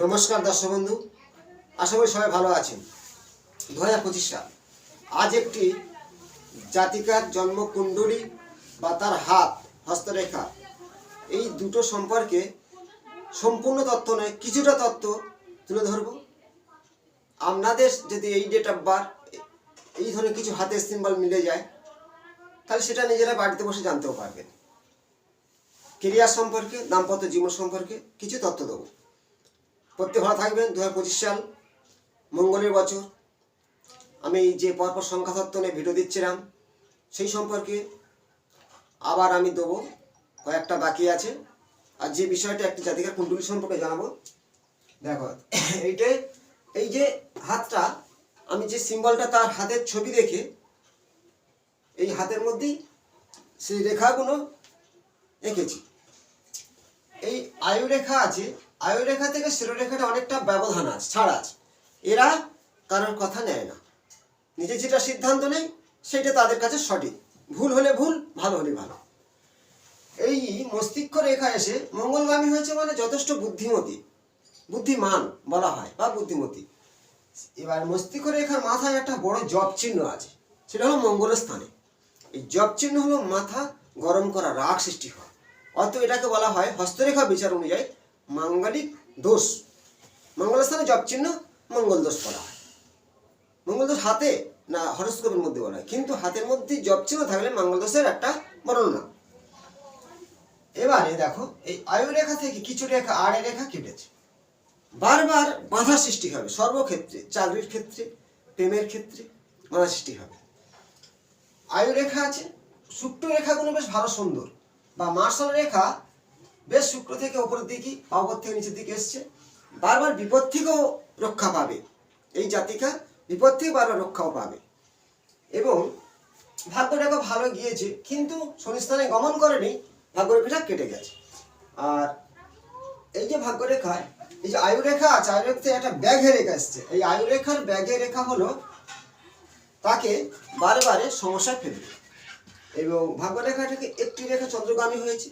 নমস্কার দর্শক বন্ধু, আশা করি সবাই ভালো আছেন। দু হাজার পঁচিশ সাল আজ একটি জাতিকার জন্মকুণ্ডলী বা তার হাত হস্তরেখা। এই দুটো সম্পর্কে সম্পূর্ণ তথ্য নয়, কিছুটা তথ্য তুলে ধরব। আপনাদের যদি এই ডেট অফ বার্থ এই ধরনের কিছু হাতের সিম্বল মিলে যায়, তাহলে সেটা নিজেরা বাড়িতে বসে জানতেও পারবেন। কেরিয়ার সম্পর্কে, দাম্পত্য জীবন সম্পর্কে কিছু তথ্য দেবো। প্রত্যেক ভালো থাকবেন দু হাজার পঁচিশ সাল, মঙ্গলের বছর। আমি যে পরপর সংখ্যা তত্ত্ব নিয়ে ভিডিও দিচ্ছিলাম, সেই সম্পর্কে আবার আমি দেবো কয়েকটা বাকি আছে। আর যে বিষয়টা একটি জাতিকার কুণ্ডলী সম্পর্কে জানাব, দেখো, এইটা, এই যে হাতটা, আমি যে সিম্বলটা তার হাতের ছবি দেখে, এই হাতের মধ্যেই সেই রেখাগুলো এঁকেছি। এই আয়ু রেখা আছে আয়ু রেখা থেকে শিরোরেখাটা অনেকটা ব্যবধান আছে, ছাড় আছে। এরা কারোর কথা নেয় না। নিজে যেটা সিদ্ধান্ত নেয় সেটা তাদের কাছে সঠিক। ভুল হলে ভুল, ভালো হলে ভালো। এই মস্তিষ্ক রেখা এসে মঙ্গলগামী হয়েছে মানে যথেষ্ট বুদ্ধিমতী। বুদ্ধিমান বলা হয়, বা বুদ্ধিমতী। এবার মস্তিষ্ক রেখার মাথায় একটা বড় জব চিহ্ন আছে, সেটা হলো মঙ্গলের স্থানে এই জব চিহ্ন হলো মাথা গরম করা রাগ সৃষ্টি হয়। অত এটাকে বলা হয় হস্তরেখা বিচার অনুযায়ী মাঙ্গলিক দোষ। মঙ্গলের স্থানে জব চিহ্ন, মঙ্গল দোষ বলা হয়। মঙ্গল দোষ হাতে না হরস্কোপের মধ্যে বলা হয়। কিন্তু হাতের মধ্যে জব চিহ্ন থাকলে মঙ্গল দোষের একটা বর্ণনা। এবারে দেখো, এই আয়ু রেখা থেকে কিছু রেখা আড়ে রেখা কেটেছে। বারবার বাধা সৃষ্টি হবে। সর্বক্ষেত্রে চাকরির ক্ষেত্রে, প্রেমের ক্ষেত্রে বাধা সৃষ্টি হবে। আয়ু রেখা আছে শুক্র রেখাগুলো বেশ ভালো সুন্দর। বা মার্শাল রেখা বেশ শুক্র থেকে ওপরের দিকে বা ওপর থেকে নিচের দিকে এসছে। বারবার বিপদ থেকেও রক্ষা পাবে। এই জাতিকা বিপদ থেকে বারবার রক্ষাও পাবে। এবং ভাগ্যরেখা ভালো গিয়েছে, কিন্তু শনিস্থানে গমন করেনি ভাগ্যরেখাটা কেটে গেছে। আর এই যে ভাগ্যরেখায় এই যে আয়ুরেখা আছে, আয়ুরেখা থেকে একটা ব্যাঘে রেখা এসছে। এই আয়ুরেখার ব্যাঘে রেখা হলো তাকে বারে বারে সমস্যায় ফেলবে এবং ভাগ্যরেখাটাকে একটি রেখা চন্দ্রগামী হয়েছে।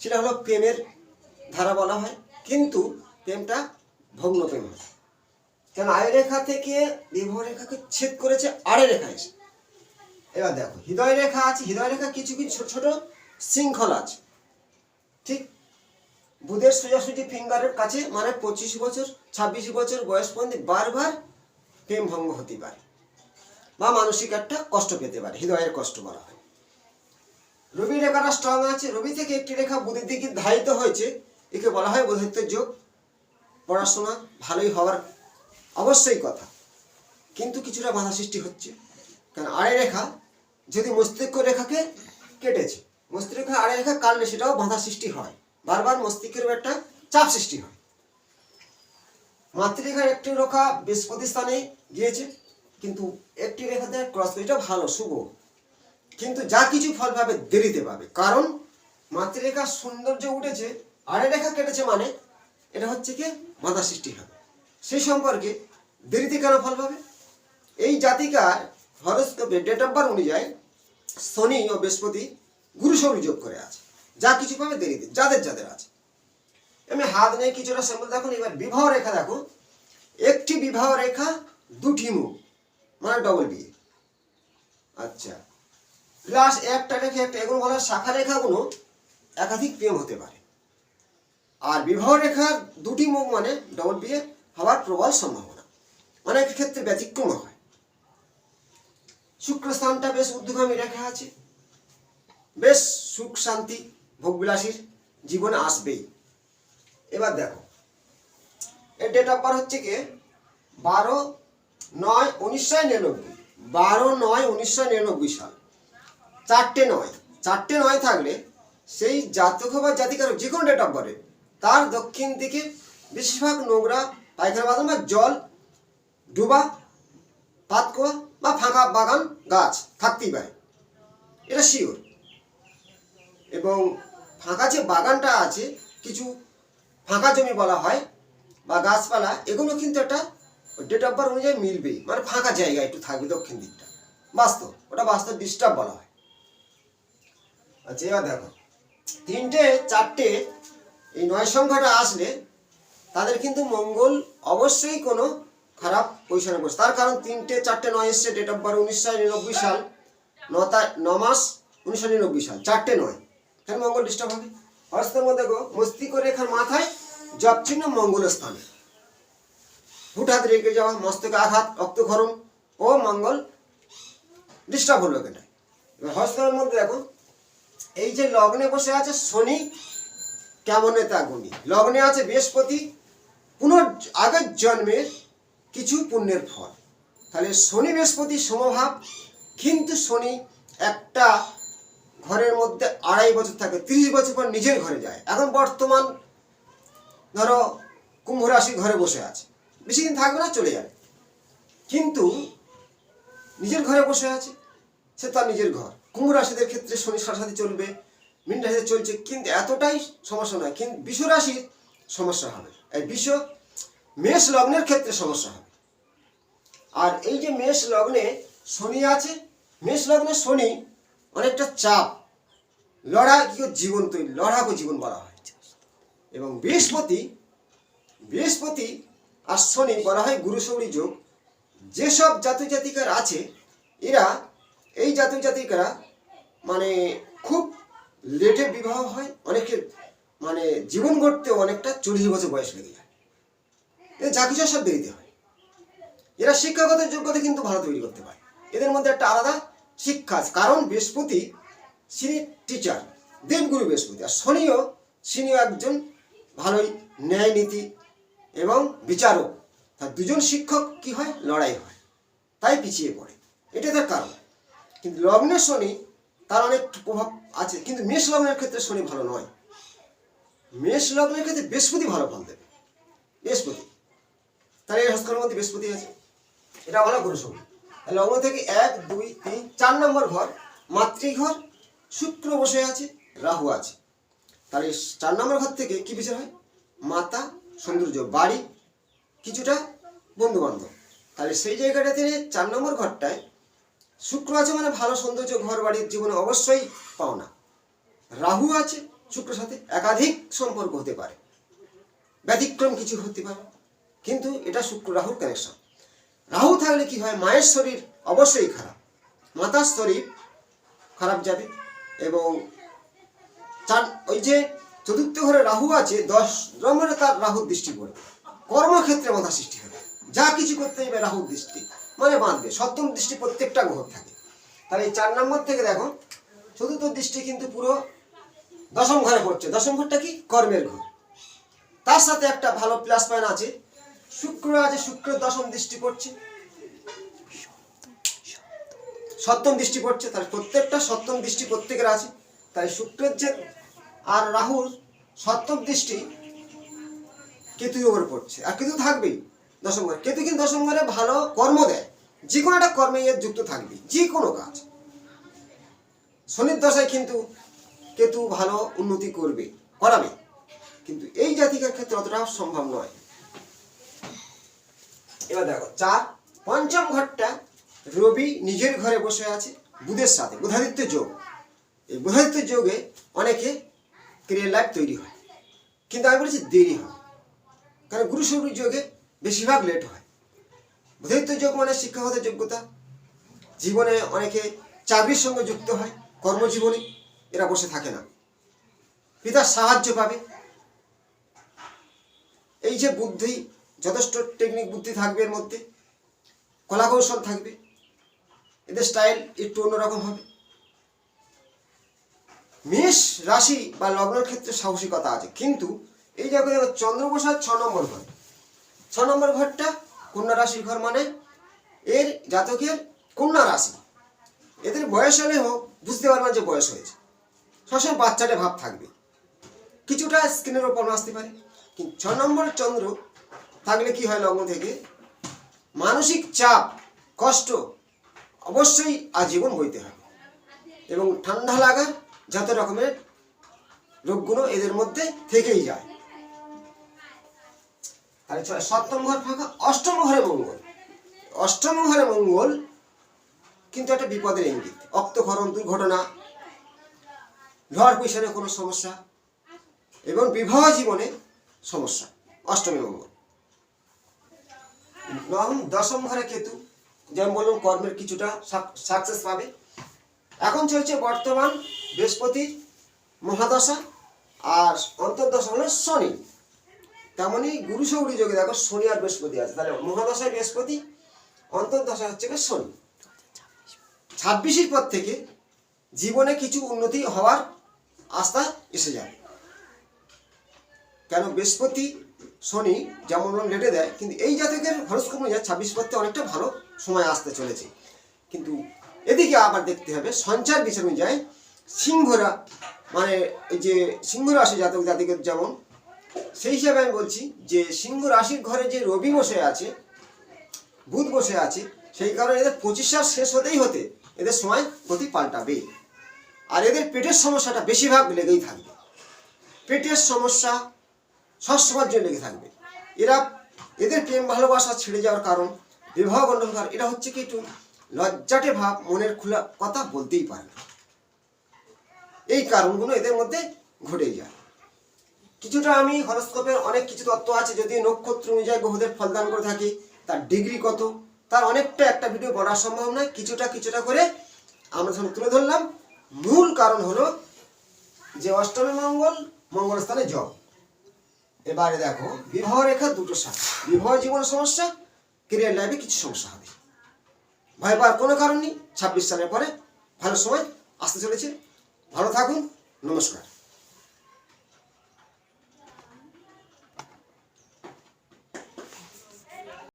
সেটা হলো প্রেমের ধারা বলা হয়। কিন্তু প্রেমটা ভগ্ন প্রেম হয়। কেন? আয় রেখা থেকে বিবাহ রেখাকে ছেদ করেছে, আড়ে রেখা এসে। এবার দেখো, হৃদয় রেখা আছে, হৃদয় রেখা কিছু কিছু ছোট ছোট শৃঙ্খল আছে। ঠিক? বুধের সোজাসুজি ফিঙ্গারের কাছে মানে পঁচিশ বছর, ছাব্বিশ বছর বয়স পর্যন্ত বারবার প্রেম ভঙ্গ হতে পারে। বা মানসিক একটা কষ্ট পেতে পারে, হৃদয়ের কষ্ট বলা হয়। রবি রেখাটা স্ট্রং আছে। রবি থেকে একটি রেখা বুধের দিকে ধারিত হয়েছে। একে বলা হয় বোধিত্বের যোগ। পড়াশোনা ভালোই হওয়ার অবশ্যই কথা। কিন্তু কিছুটা বাধা সৃষ্টি হচ্ছে। কারণ আড়ে রেখা যদি মস্তিষ্ক রেখাকে কেটেছে মস্তিষ্ক আড়ে রেখা কাটলে সেটাও বাধা সৃষ্টি হয়। বারবার মস্তিষ্কের একটা চাপ সৃষ্টি হয়। মাতৃরেখার একটি রেখা বৃহস্পতি স্থানে গিয়েছে, কিন্তু একটি রেখাতে ক্রস এটা ভালো, শুভ। কিন্তু যা কিছু ফল পাবে দেরিতে পাবে। কারণ মাতৃরেখার সৌন্দর্য উঠেছে আড়ে রেখা কেটেছে মানে এটা হচ্ছে কি বাধা সৃষ্টি হবে। সেই সম্পর্কে দেরিতে কেন ফল পাবে? এই জাতিকার হরস্কোপে ডেট অফ বার্থ অনুযায়ী শনি ও বৃহস্পতি গুরু যোগ করে আছে। যা কিছু পাবে দেরিতে, যাদের যাদের আছে। এমনি হাত নেই, কিছুটা স্যাম্পল দেখুন, এবার বিবাহ রেখা দেখো। একটি বিবাহ রেখা দুটি মুখ মানে ডবল বিয়ে। আচ্ছা। প্লাস একটা রেখা হয় শাখা রেখাগুলো একাধিক প্রেম হতে পারে। আর বিবাহ রেখার দুটি মুখ মানে ডবল বিয়ে হওয়ার প্রবল সম্ভাবনা। অনেক ক্ষেত্রে ব্যতিক্রম হয়। শুক্র স্থানটা বেশ ঊর্ধ্বগামী রেখা আছে। বেশ সুখ শান্তি, ভোগবিলাসীর জীবনে আসবেই। এবার দেখো। এর ডেট অফ বার্থ হচ্ছে কি? বারো নয় উনিশশো নিরানব্বই। বারো নয় উনিশশো নিরানব্বই সাল। চারটে নয়। চারটে নয় থাকলে সেই জাতক বা জাতিকার যে কোনো ডেট অফ বার্থে তার দক্ষিণ দিকে বেশিরভাগ নোংরা, পায়খানা বাগান বা জল, ডুবা পাতকোয়া বা ফাঁকা বাগান গাছ থাকতেই পারে। এটা শিওর এবং ফাঁকা যে বাগানটা আছে, কিছু ফাঁকা জমি বলা হয় বা গাছপালা, এগুলো কিন্তু একটা ডেট অফ বার্থ অনুযায়ী মিলবেই। মানে ফাঁকা জায়গা একটু থাকবে দক্ষিণ দিকটা। বাস্তব। ওটা বাস্তব ডিস্টার্ব বলা হয়। আচ্ছা এবার দেখো। তিনটে, চারটে, এই নয় সংখ্যাটা আসলে তাদের কিন্তু মঙ্গল অবশ্যই কোনো খারাপ পজিশনে বসে তার কারণ তিনটে, চারটে নয় এসছে ডেট অফ বার্থ উনিশশো নিরানব্বই সাল, ন তা- ন মাস উনিশশো নিরানব্বই সাল, চারটে নয়। কেন মঙ্গল ডিস্টার্ব হবে। হস্তের মধ্যে দেখো, মস্তিষ্ক রেখার মাথায় জপ চিহ্ন মঙ্গল স্থানে। হুঠাৎ রেখে যাওয়া মস্তকে আঘাত রক্তক্ষরণ ও মঙ্গল ডিস্টার্ব হলো এখানে। এবার হস্তের মধ্যে দেখো এই যে লগ্নে বসে আছে শনি, কেমনে তা গুণী? লগ্নে আছে বৃহস্পতি পুনর আগের জন্মের কিছু পুণ্যের ফল। তাহলে শনি বৃহস্পতি সমভাব, কিন্তু শনি একটা ঘরের মধ্যে আড়াই বছর থাকে, তিরিশ বছর পর নিজের ঘরে যায়। এখন বর্তমান ধরো কুম্ভ রাশি ঘরে বসে আছে। বেশি দিন থাকবে না, চলে যাবে। কিন্তু নিজের ঘরে বসে আছে, সে তার নিজের ঘর। কুম্ভ রাশিদের ক্ষেত্রে শনি সাথে চলবে, মীন রাশিতে চলছে, কিন্তু এতটাই সমস্যা নয়, কিন্তু বিশ্ব রাশির সমস্যা হবে। এই বিশ্ব মেষ লগ্নের ক্ষেত্রে সমস্যা হবে। আর এই যে মেষ লগ্নে শনি আছে, মেষ লগ্নে শনি অনেকটা চাপ লড়াকীয় জীবন তৈরি, লড়াকু জীবন বলা হয়। এবং বৃহস্পতি বৃহস্পতি আর শনি বলা হয় গুরুশৌরী যোগ। যেসব জাতি জাতিকার আছে, এরা এই জাতি জাতিকারা মানে খুব লেটে বিবাহ হয়, অনেকে মানে জীবন গড়তে অনেকটা চল্লিশ বছর বয়স লেগে যায়। এদের যা কিছু সব দেরিতে হয়। এরা শিক্ষাগত যোগ্যতা কিন্তু ভালো তৈরি করতে পারে। এদের মধ্যে একটা আলাদা শিক্ষা কারণ বৃহস্পতি তিনি টিচার দেবগুরু বৃহস্পতি। আর শনিও তিনিও একজন ভালোই ন্যায় নীতি এবং বিচারক। তার দুজন শিক্ষক কি হয়? লড়াই হয়। তাই পিছিয়ে পড়ে। এটা তার কারণ। কিন্তু লগ্নের শনি, তার অনেক প্রভাব আছে। কিন্তু মেষ লগ্নের ক্ষেত্রে শনি ভালো নয়। মেষ লগ্নের ক্ষেত্রে বৃহস্পতি ভালো ফল দেবে। বৃহস্পতি। তাহলে এই হস্তর মধ্যে বৃহস্পতি আছে। এটা ভালো গুরু শনি। লগ্ন থেকে এক, দুই, তিন, চার নম্বর ঘর, মাতৃঘর, শুক্র বসে আছে, রাহু আছে। তাহলে চার নম্বর ঘর থেকে কি বিচার হয়? মাতা, সৌন্দর্য, বাড়ি, কিছুটা বন্ধু বান্ধব তাহলে সেই জায়গাটাতে চার নম্বর ঘরটায় শুক্র আছে মানে ভালো সৌন্দর্য ঘর বাড়ির জীবনে অবশ্যই পাওনা। রাহু আছে শুক্র সাথে একাধিক সম্পর্ক হতে পারে। ব্যতিক্রম কিছু হতে পারে, কিন্তু এটা শুক্র রাহুর কানেকশন রাহু থাকলে কি হয়, মায়ের শরীর অবশ্যই খারাপ, মাতার শরীর খারাপ যাবে এবং চার, ওই যে চতুর্থ ঘরে রাহু আছে, দশ নম্বরে তার রাহুর দৃষ্টি পড়বে। কর্মক্ষেত্রে মাথা সৃষ্টি হবে। যা কিছু করতে যাবে রাহুর দৃষ্টি। মানে বাঁধবে, সপ্তম দৃষ্টি প্রত্যেকটা ঘর থাকে। তাহলে এই চার নম্বর থেকে দেখো, চতুর্থ দৃষ্টি কিন্তু পুরো দশম ঘরে পড়ছে। দশম ঘরটা কি? কর্মের ঘর। তার সাথে একটা ভালো প্লাস পয়েন্ট আছে। শুক্র আছে শুক্রের দশম দৃষ্টি পড়ছে। সপ্তম দৃষ্টি পড়ছে তার প্রত্যেকটা সপ্তম দৃষ্টি প্রত্যেকের আছে। তাই শুক্রের যে আর রাহুর সপ্তম দৃষ্টি কেতুর উপর পড়ছে। আর কেতু থাকবেই। দশম ঘরে। কেতু কিন্তু দশম ঘরে ভালো কর্ম দেয়? যে কোনো একটা কর্মে এর যুক্ত থাকবে, যে কোনো কাজ। শনির দশায় কিন্তু কেতু ভালো উন্নতি করবে, করাবে। কিন্তু এই জাতিকার ক্ষেত্রে অতটা সম্ভব নয়। এবার দেখো, চার, পঞ্চম ঘরটা রবি নিজের ঘরে বসে আছে, বুধের সাথে, বুধাদিত্য যোগ। এই বুধাদিত্য যোগে অনেকে ক্রিয়ার লাইফ তৈরি হয়। কিন্তু আমি বলেছি দেরি হয়। কারণ গুরু সৌরী যোগে বেশিরভাগ লেট হয়। বুধাদিত্য যোগ মানে শিক্ষাগত যোগ্যতা। জীবনে অনেকে চাকরির সঙ্গে যুক্ত হয়, কর্মজীবনে, এরা বসে থাকে না। পিতার সাহায্য পাবে। এই যে বুদ্ধি, যথেষ্ট টেকনিক বুদ্ধি থাকবে এর মধ্যে। কলাকৌশল থাকবে। এদের স্টাইল একটু অন্যরকম হবে। মেষ রাশি বা লগ্নের ক্ষেত্রে সাহসিকতা আছে। কিন্তু এই জায়গায় চন্দ্রপ্রসাদ ছ নম্বর ঘর। ছ নম্বর ঘরটা কন্যা রাশির ঘর মানে। এর জাতকের কন্যা রাশি। এদের বয়স হলে হোক, বুঝতে পারবেন যে বয়স হয়েছে। সবসময় বাচ্চাটা ভাব থাকবে। কিছুটা স্কিনের ওপর আসতে পারে। কিন্তু ছ নম্বর চন্দ্র থাকলে কি হয় লগ্ন থেকে? মানসিক চাপ, কষ্ট অবশ্যই আজীবন বইতে হবে। এবং ঠান্ডা লাগা যত রকমের রোগগুলো এদের মধ্যে থেকেই যায়। তাহলে সপ্তম ঘর ফাঁকা, অষ্টম ঘরে মঙ্গল। অষ্টম ঘরে মঙ্গল, কিন্তু একটা বিপদের ইঙ্গিত। অক্তক্ষরণ দুর্ঘটনা ঝড় পিছনে কোনো সমস্যা, এবং বিবাহ জীবনে সমস্যা, অষ্টমী মঙ্গল। নবম, দশম ঘরে কেতু, যেমন বললাম, কর্মের কিছুটা সাকসেস পাবে। এখন চলছে বর্তমান বৃহস্পতি মহাদশা, আর অন্তর্দশা হলো শনি। তেমনই গুরু সৌরি যোগে দেখো শনি আর বৃহস্পতি আছে। তাহলে মহাদশায় বৃহস্পতি অন্তর্দশা হচ্ছে গিয়ে শনি। ছাব্বিশের পর থেকে জীবনে কিছু উন্নতি হওয়ার আস্থা এসে যায়। কেন? বৃহস্পতি, শনি যেমন লেটে দেয়, কিন্তু এই জাতকের হরস্কোপ অনুযায়ী ছাব্বিশ পথে অনেকটা ভালো সময় আসতে চলেছে। কিন্তু এদিকে আবার দেখতে হবে, সঞ্চার বিচার অনুযায়ী সিংহরা মানে এই যে সিংহ রাশি জাতক জাতিকের যেমন সেই হিসাবে আমি বলছি যে সিংহ রাশির ঘরে যে রবি বসে আছে, বুধ বসে আছে, সেই কারণে এদের পঁচিশ সাল শেষ হতেই হতে এদের সময় গতি পাল্টাবে। আর এদের পেটের সমস্যাটা বেশিরভাগ লেগেই থাকবে। পেটের সমস্যা সবসময়ের জন্য লেগে থাকবে। এরা, এদের প্রেম ভালোবাসা ছেড়ে যাওয়ার কারণ, বিবাহ কারণ এটা হচ্ছে কি একটু লজ্জাটে ভাব, মনের খোলা কথা বলতেই পারে না। এই কারণগুলো এদের মধ্যে ঘটে যায়। কিছুটা আমি হরস্কোপের অনেক কিছু তত্ত্ব আছে যদি নক্ষত্র অনুযায়ী গ্রহদের ফলদান করে থাকি, তার ডিগ্রি কত? তার অনেকটা একটা ভিডিও করা সম্ভব নয়, কিছুটা কিছুটা করে আমরা সামনে তুলে ধরলাম। মূল কারণ হলো যে অষ্টমী মঙ্গল মঙ্গল স্থানে জব। এবারে দেখো, বিবাহ রেখা দুটো সাথ বিবাহ জীবনের সমস্যা কেরিয়ার লাইফে কিছু সমস্যা হবে। ভয় পাওয়ার কোনো কারণ নেই, ছাব্বিশ সালের পরে ভালো সময়, আসতে চলেছে। ভালো থাকুন, নমস্কার।